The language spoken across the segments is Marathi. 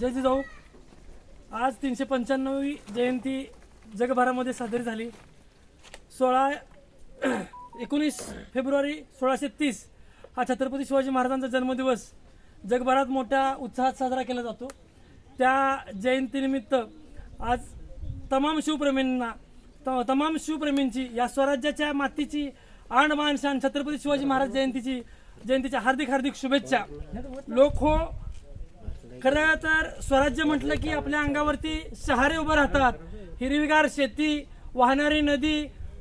जय जिजाऊ. आज तीनशे पंच्याण्णवी जयंती जगभरामध्ये साजरी झाली. सोळा एकोणीस फेब्रुवारी सोळाशे तीस हा छत्रपती शिवाजी महाराजांचा जन्मदिवस जगभरात मोठ्या उत्साहात साजरा केला जातो. त्या जयंतीनिमित्त आज तमाम शिवप्रेमींना त- तमाम शिवप्रेमींची या स्वराज्याच्या मातीची आण मान शान छत्रपती शिवाजी महाराज जयंतीची जयंतीच्या हार्दिक हार्दिक शुभेच्छा. लोक हो खरं तर स्वराज्य म्हटलं की आपल्या अंगावरती शहारे उभं राहतात. हिरवीगार शेती वाहणारी नदी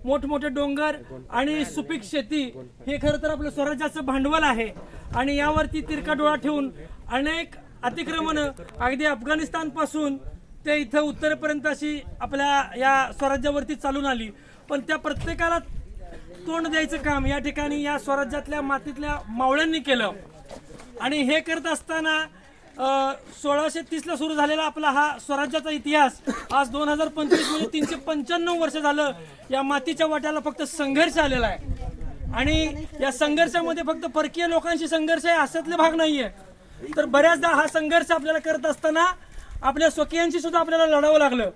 मोठमोठे डोंगर आणि सुपीक शेती हे खरं तर आपलं स्वराज्याचं भांडवल आहे. आणि यावरती तिरका डोळा ठेवून अनेक अतिक्रमण अगदी अफगाणिस्तानपासून ते इथं उत्तरेपर्यंत अशी आपल्या या स्वराज्यावरती चालून आली. पण त्या प्रत्येकाला तोंड द्यायचं काम या ठिकाणी या स्वराज्यातल्या मातीतल्या मावळ्यांनी केलं. आणि हे करत असताना सोळाशे तीसला सुरू झालेला आपला हा स्वराज्याचा इतिहास आज दोन हजार पंचवीस म्हणजे तीनशे पंच्याण्णव वर्ष झालं या मातीच्या वाट्याला फक्त संघर्ष आलेला आहे. आणि या संघर्षामध्ये फक्त परकीय लोकांशी संघर्ष आहे असतले भाग नाहीये. तर बऱ्याचदा हा संघर्ष आपल्याला करत असताना आपल्या स्वकीयांशी सुद्धा आपल्याला लढावं लागलं.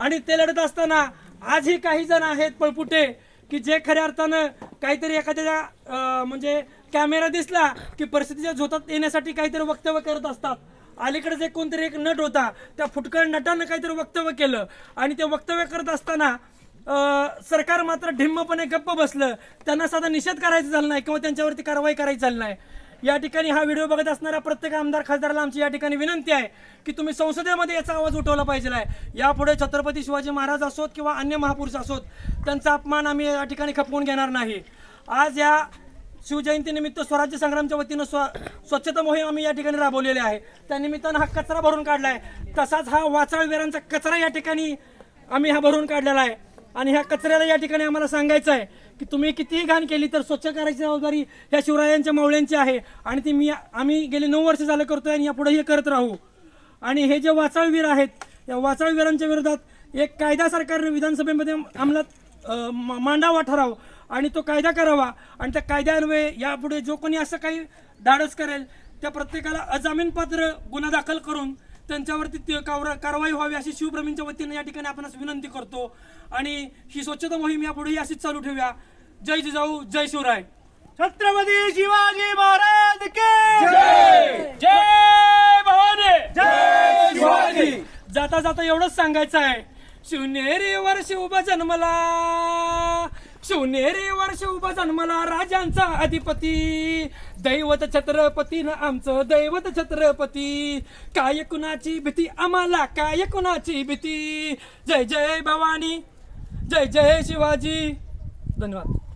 आणि ते लढत असताना आजही काही जण आहेत पळपुटे की जे खऱ्या अर्थानं काहीतरी एखाद्या म्हणजे कॅमेरा दिसला की परिस्थितीच्या झोतात येण्यासाठी काहीतरी वक्तव्य करत असतात. अलीकडेच एक कोणतरी एक नट होता त्या फुटकळ नटानं काहीतरी वक्तव्य केलं. आणि ते वक्तव्य करत असताना सरकार मात्र ढिम्मपणे गप्प बसलं. त्यांना साधा निषेध करायचा झाला नाही किंवा त्यांच्यावरती कारवाई करायची झाली नाही. या ठिकाणी हा व्हिडिओ बघत असणाऱ्या प्रत्येक आमदार खासदाराला आमची या ठिकाणी विनंती आहे की तुम्ही संसदेमध्ये याचा आवाज उठवला पाहिजे आहे. यापुढे छत्रपती शिवाजी महाराज असोत किंवा अन्य महापुरुष असोत त्यांचा अपमान आम्ही या ठिकाणी खपवून घेणार नाही. आज या शिवजयंतीनिमित्त स्वराज्य संग्रामच्या वतीनं स्व स्वच्छता मोहीम आम्ही या ठिकाणी राबवलेली आहे. त्या निमित्तानं हा कचरा भरून काढला आहे तसाच हा वाचाळवीरांचा कचरा या ठिकाणी आम्ही हा भरून काढलेला आहे. आणि ह्या कचऱ्याला या ठिकाणी आम्हाला सांगायचं आहे की तुम्ही कितीही घाण केली तर स्वच्छ करायची जबाबदारी ह्या शिवरायांच्या मावळ्यांची आहे. आणि ती मी आम्ही गेले नऊ वर्ष झालं करतोय आणि यापुढे हे करत राहू. आणि हे जे वाचाळवीर आहेत या वाचाळवीरांच्या विरोधात एक कायदा सरकारने विधानसभेमध्ये अंमलात मा- मांडावा ठराव आणि तो कायदा करावा. आणि त्या कायद्यान्वये यापुढे जो कोणी असं काही धाडस करेल त्या प्रत्येकाला अजामीनपात्र गुन्हा दाखल करून त्यांच्यावरती कारवाई व्हावी अशी शिवप्रेमींच्या वतीने या ठिकाणी आपण विनंती करतो. आणि ही स्वच्छता मोहीम यापुढे अशीच चालू ठेवूया. जय जिजाऊ जय शिवराय. छत्रपती शिवाजी महाराज के जय! भवानी! जय शिवाजी! जाता जाता एवढंच सांगायचं आहे. शिवनेरीवर शिवब जन्मला. शिवनेरी वर्ष उभा जन्मला राजांचा अधिपती. दैवत छत्रपती ना आमचं दैवत छत्रपती. काय कुणाची भीती आम्हाला काय कुणाची भीती? जय जय भवानी जय जय शिवाजी. धन्यवाद.